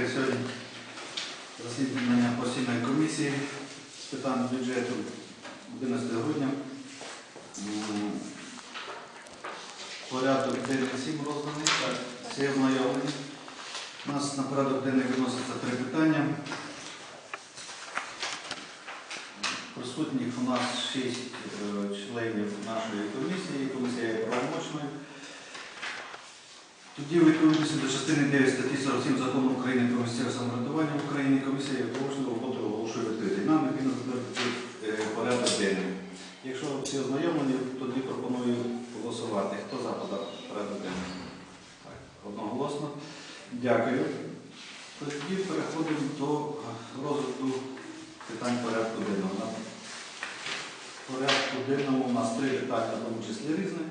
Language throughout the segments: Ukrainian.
колеги, сьогодні засідання постійної комісії з питань бюджету 11 грудня. Порядок денний всім розданий, всі ознайомлені. У нас на порядок денний виноситься три питання. Присутніх у нас шість е, членів нашої комісії, комісія є правомочною. Тоді відповідності до частини 9 статті 47 закону України про місцеве самоврядування в Україні комісія оголошує роботу оголошує відкритий. Нам необхідно затвердити е, порядок денний. Якщо всі ознайомлені, тоді пропоную голосувати. Хто за порядок денний? Так, Одноголосно. Дякую. Тоді переходимо до розгляду питань порядку денного. Порядку денному у нас три питання, в тому числі різне.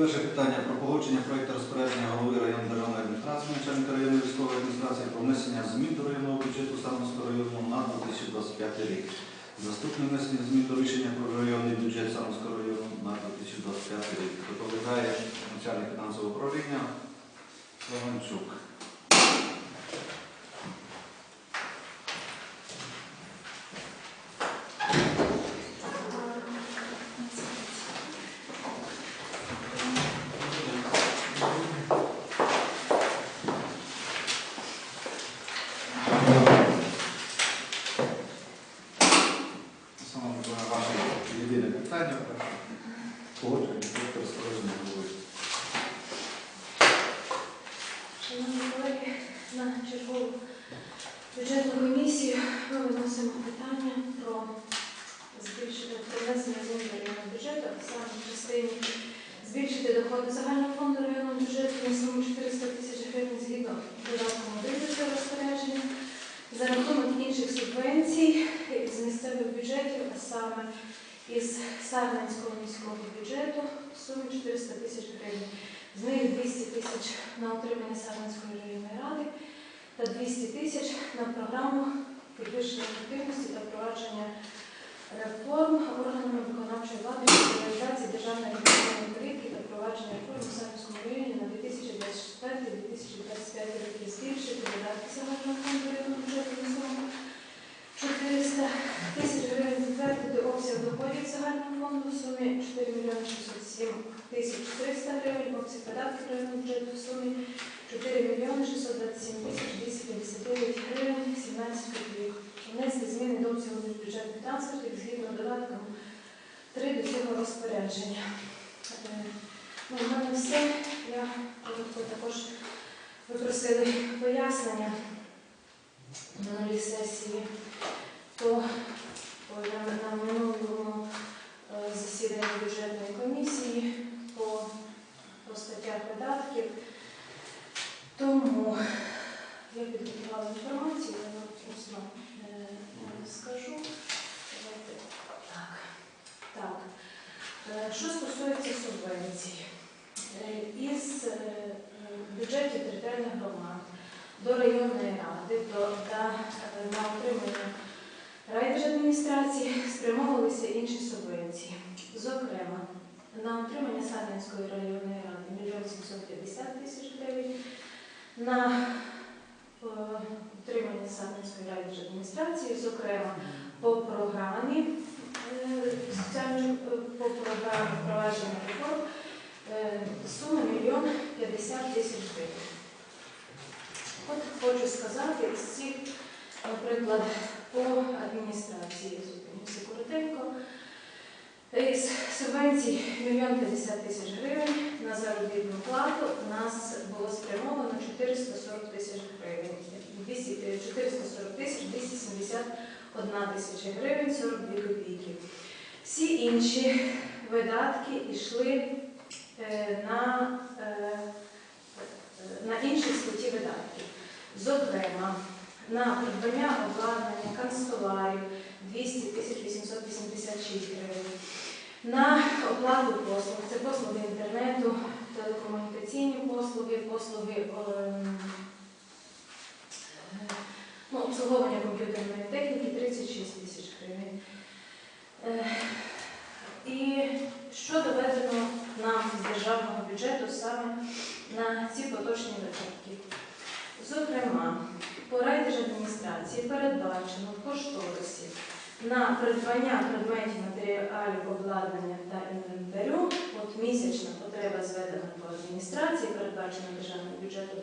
Перше питання про погодження проєкту розпорядження голови районної державної адміністрації, начальника районної військової адміністрації про внесення змін до районного бюджету Сарненського району на 2025 рік. Наступне внесення змін до рішення про районний бюджет Сарненського району на 2025 рік. Доповідає начальник фінансового управління Славанчук. Саме головне ваше єдине питання. Погодження проєкту розпорядження голови. Шановні колеги, на чергову бюджетну комісію ми виносимо питання про збільшити про внесення змін до районного бюджету, а саме в частині збільшити доходи загального фонду районного бюджету на суму 400 тисяч гривень згідно додатком 1 до цього розпорядження за рахунок інших субвенцій з місцевих бюджетів, а саме із Сарненського міського бюджету в сумі 400 тисяч гривень. З них 200 тисяч на отримання Сарненської районної ради та 200 тисяч на програму підвищення ефективності та впровадження реформ органами виконавчої влади щодо реалізації державної економічної політики та впровадження реформ у Сарненському районі на 2024-2025 роки. Збільшити видатки загального фонду районного бюджету суму 400 тисяч гривень затвердити обсяг доходів загального фонду в сумі 4 мільйони 607 тисяч 400 гривень, обсяг податків районного бюджету в сумі 4 мільйони 627 тисяч 259 гривень 17 копійок. Внести зміни до обсягу бюджетних трансфертів згідно додатком 3 до цього розпорядження. Е, Ну, в мене все. Я коротко також ви пояснення новій сесії, то на, минулому е, засіданні бюджетної комісії по, по статтях видатків. Тому я підготувала інформацію, я вам е, скажу. Так. Так. Е, Що стосується субвенцій, із бюджетів територіальних громад до районної ради та е, на отримання райдержадміністрації спрямовувалися інші субвенції. Зокрема, на отримання Сарненської районної ради 1 750 тисяч гривень, на е, отримання Сарненської райдержадміністрації, зокрема по програмі е, е, по програмі впровадження реформ е, сума мільйон 50 тисяч гривень. От хочу сказати, з цих, наприклад, по адміністрації зупинюся коротенько. Із субвенцій 1 50 тисяч гривень на заробітну плату у нас було спрямовано 440 тисяч гривень. 200, е, 440 тисяч 271 тисяча гривень 42 копійки. Всі інші видатки йшли е, на, е, на інші статті видатків. Зокрема, на придбання обладнання, канцтоварів 200 886 гривень. На оплату послуг, це послуги інтернету, телекомунікаційні послуги, послуги ем, е, ну, обслуговування комп'ютерної техніки 36 тисяч гривень. Е, І що доведено нам з державного бюджету саме на ці поточні видатки? Зокрема, адміністрації передбачено в кошторисі на придбання предметів матеріалів обладнання та інвентарю. От місячна потреба зведена по адміністрації, передбачена державним бюджетом,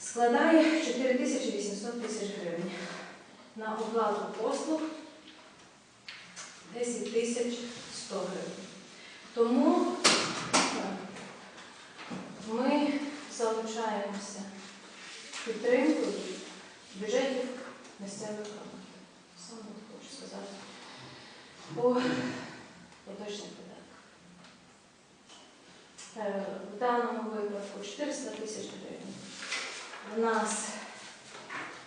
складає 4800 тисяч гривень. На оплату послуг 10 тисяч 100 гривень. Тому ми залучаємося підтримкою бюджетів місцевих громад. Саме хочу сказати по поточних видатках. Е, В даному випадку 400 тисяч гривень. У нас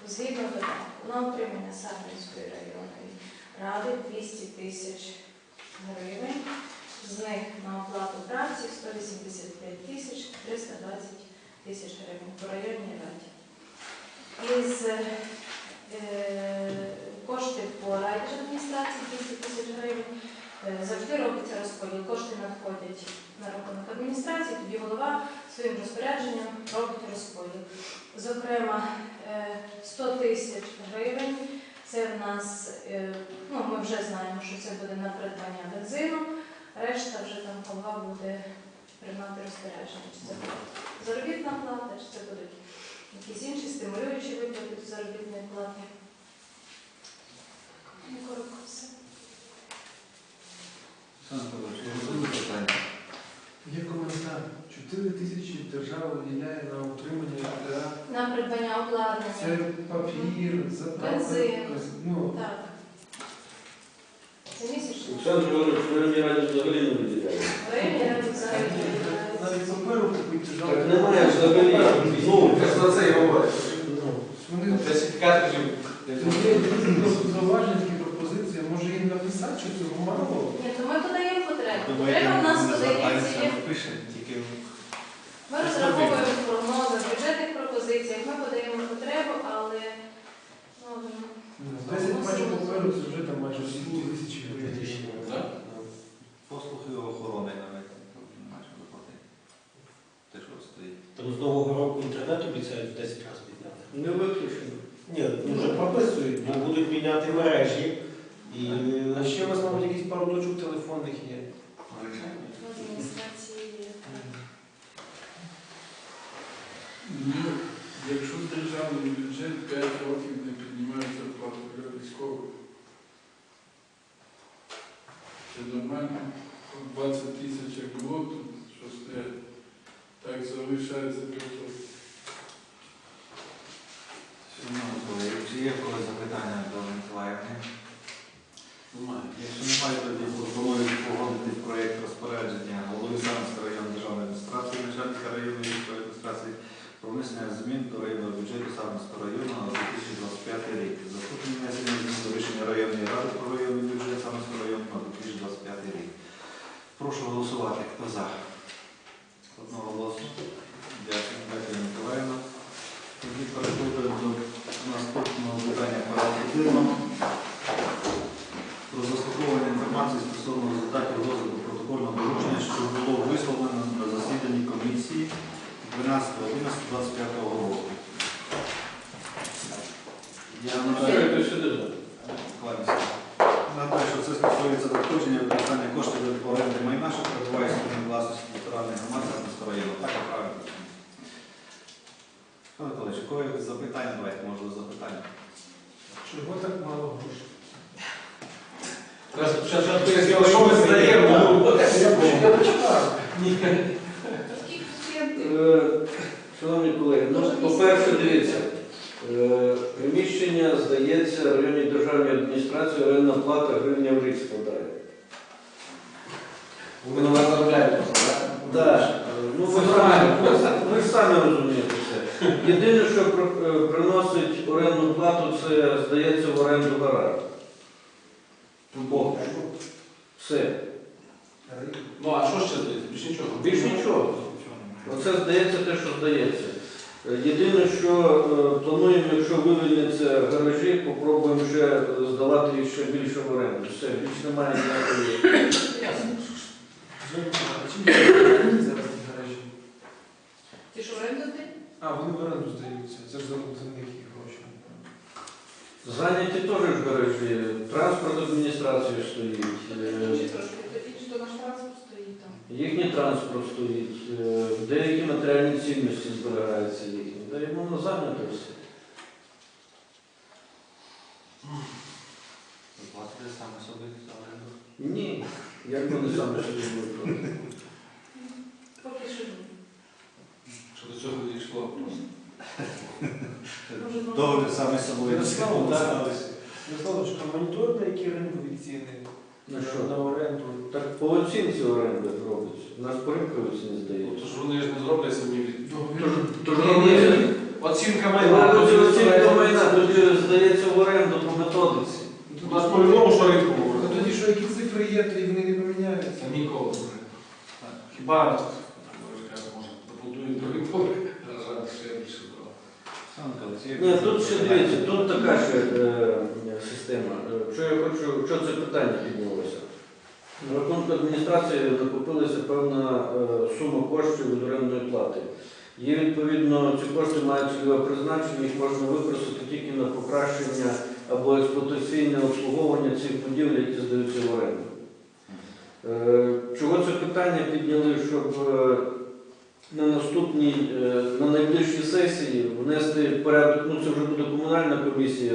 згідно видатку на отримання Сарненської районної ради 200 тисяч гривень. З них на оплату праці 185 тисяч 320 тисяч гривень по районній раді. Із е, коштів по райдержадміністрації 200 тисяч гривень. Е, Завжди робиться розподіл. Кошти надходять на рахунок адміністрації, тоді голова своїм розпорядженням робить розподіл. Зокрема, е, 100 тисяч гривень це в нас, е, ну ми вже знаємо, що це буде на придбання бензину, решта вже там голова буде приймати розпорядження. Чи це буде заробітна плата, чи це будуть якісь інші стимулюючі виплати до заробітної плати. Ну, коротко все. Є коментар. 4 тисячі держава виділяє на утримання для На придбання це папір, заправка. Бензин. Ну, Так. Це. Олександр Григорович, ви мені раді взагалі не виділяєте. Я навіть паперу купити Так немає взагалі. Ну, за це і говорить. ну, Вони Сертифікат. Тут є просто зауваження, такі пропозиції. Може їм написати, що цього мало? Ні, то ми подаємо потребу. Потреба в нас є. тільки Ми розраховуємо прогнози в бюджетних пропозиціях, ми подаємо потребу, але ну, 10 пачок паперу це вже там майже 2 тисячі гривень. Так. послуги охорони навіть майже доплатити. Те, що стоїть. Там з нового року інтернет обіцяють в 10 разів підняти. не виключено. Ні, ну, вже прописують, бо будуть міняти мережі. І А ще у вас, мабуть, якісь пару точок телефонних є. Ну, якщо державний бюджет 5 років не піднімається плату для військових, це нормально. 20 тисяч як було, щось не так залишається 5 років. Шановні колеги, чи є в когось запитання до Миколаївни? Немає. Якщо немає, тоді пропоную погодити проєкт розпорядження голови Самської районної державної адміністрації, начальника районної військової адміністрації про внесення змін до районного бюджету Самського району на 2025 рік. Заступник внесення змін до рішення районної ради про районний бюджет Самського району на 2025 рік. Прошу голосувати. Хто за? Одного голосу. Дякую, дякую, Миколаївна. Тоді переходимо до наступного питання порядку денного про заслуховування інформації стосовно результатів розгляду протокольного доручення, що було висловлено на засіданні комісії 12.11.25 року. Я нагадаю, що це стосується надходження використання коштів від оренди майна, що перебуває в спільній власності територіальної громади Сарненського району. Так, правильно. Пане Миколаївич, є запитання? Давайте, можливо, запитання. Чого так мало грошей? Що ми здаємо? Я почитав. Шановні колеги, ну, по-перше, дивіться, е, приміщення здається районній державній адміністрації, орендна плата гривня в рік складає. Ми на вас так? Так, ну ви самі, ви ж самі розумієте це. Єдине, що про- е, приносить орендну плату, це здається в оренду гараж. Поки. Все. Ну а що ще здається? Більш нічого. Більш нічого. Оце здається те, що здається. Е, Єдине, що е, плануємо, якщо вивільняться гаражі, попробуємо ще здавати їх ще більше в оренду. Все, більш немає ніякої. Ті гаражі? Ті, оренду дають? А, вони в оренду здаються. Це ж за за них і гроші. Зайняті теж ж гаражі, транспорт адміністрації стоїть, е, Чи трошки тоді, що наш транспорт стоїть там. Їхній транспорт стоїть, е, деякі матеріальні цінності зберігаються їхні. Та й воно зайнято все. Платити саме собі за оренду. Ні, як вони саме собі будуть. Поки що ні. Що до цього не йшло просто. Ну, саме з собою. Так. Ярослав, що моніторте, які ринкові ціни На що? на оренду? Так по оцінці оренди робиться. У нас по ринковій ціні здається. Тож вони ж не зроблять самі від. Тож, тож Ні, ні. Оцінка майна. робиться оцінка майна, тоді здається в оренду по методиці. У нас по-любому, що ринку А тоді що, які цифри є, то і вони не поміняються. Ніколи. Хіба може побудують другий поверх, на жаль, ще більше брав. Ні, тут ще дивіться, тут така ще е, система. Е, Що я хочу, що це питання піднялося? На рахунку адміністрації накопилася певна е, сума коштів від орендної плати. Є відповідно, ці кошти мають цільове призначення, їх можна використати тільки на покращення або експлуатаційне обслуговування цих будівель, які здаються в оренду. Е, Чого це питання підняли, щоб е, на наступній, е, на найближчій сесії внести в порядок, ну це вже буде комунальна комісія,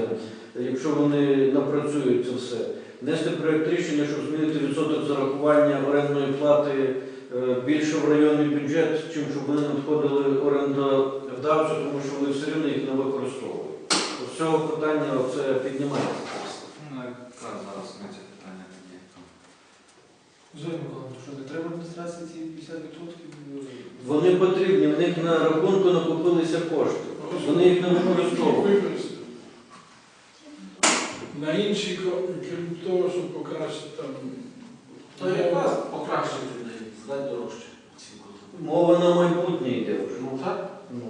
якщо вони напрацюють це все, внести проєкт рішення, щоб змінити відсоток зарахування орендної плати е, більше в районний бюджет, чим щоб вони надходили орендодавцю, тому що вони все рівно їх не використовують. З цього питання це піднімається. Ну, якраз зараз ми це питання тоді. Зоя Миколаївна, що не треба адміністрації ці 50%? Вони потрібні, в них на рахунку накопилися кошти. Вони їх не використовують. На інші, кро- крім того, щоб покращити там. То якраз покращити людей, здати дорожче. Мова на майбутнє йде вже. Ну так. Ну.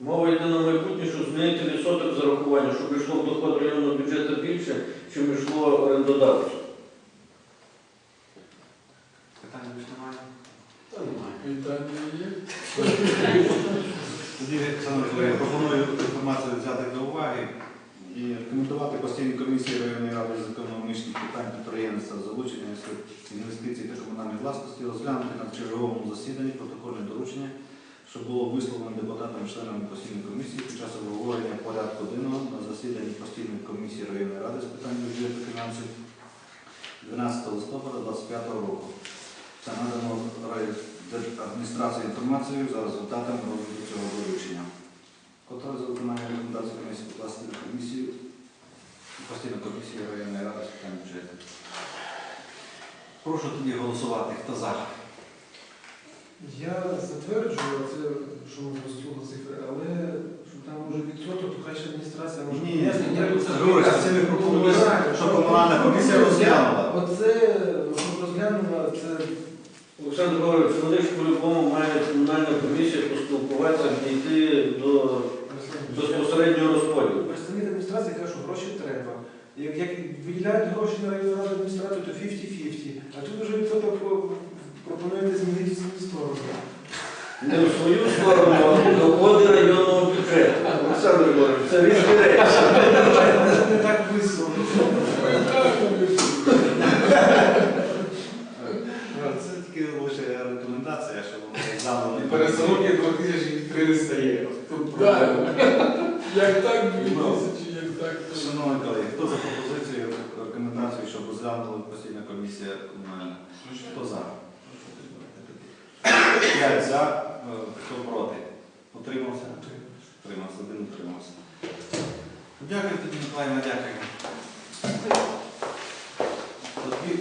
Мова йде на майбутнє, щоб змінити відсоток зарахування, щоб йшло в доход районного бюджету більше, чим йшло орендодавцю. Питання більше немає. Та немає. Питання пропоную інформацію взяти до уваги і рекомендувати постійній комісії районної ради з економічних питань підприємництва, залучення інвестицій та комунальної власності розглянути на черговому засіданні протокольне доручення, що було висловлено депутатами членами постійної комісії під час обговорення порядку денного на засіданні постійної комісії районної ради з питань бюджету фінансів 12 листопада 2025 року. Це надано адміністрації інформацію за результатами розгляду цього доручення. Котре за виконання рекомендацій комісії покласти на комісію, постійну комісію районної ради з питань бюджету. Прошу тоді голосувати. Хто за? Я затверджую це, що ми послухали цифри, але щоб там може відсоток, то хай ще адміністрація може. Ні, Я це ми пропонуємо, щоб комунальна комісія розглянула. Оце, щоб розглянула, це Олександр Григорович, вони ж по-любому мають комунальна комісія поспілкуватися, дійти до безпосереднього розподілу. представник адміністрації каже, що гроші треба. Як, як виділяють гроші на районну раду адміністрацію, то 50-50. А тут вже відсоток пропонуєте змінити в свою сторону. Не в свою сторону, а в доходи районного бюджету. Олександр Григорович, це різні речі. Це не так висловлено. Це тільки лише рекомендація, що вони заново не Пересадки 2003 не стає. Тут Да. проблема. Як так, дві тисячі, як так, то. Шановні колеги, хто за пропозицію, рекомендацію, щоб розглянула постійна комісія комунальна? Хто за? П'ять за, е, хто проти? Утримався? Утримався, один утримався. Дякую тобі, Миколаївна, дякую. Тоді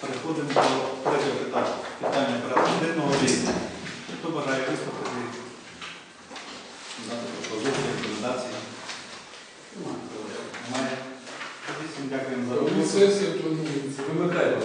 переходимо до третього питання. Питання порядку денного. Хто бажає виступити? Дати пропозиції, рекомендації? дякуємо за роботу. Сесія планується. Вимикай,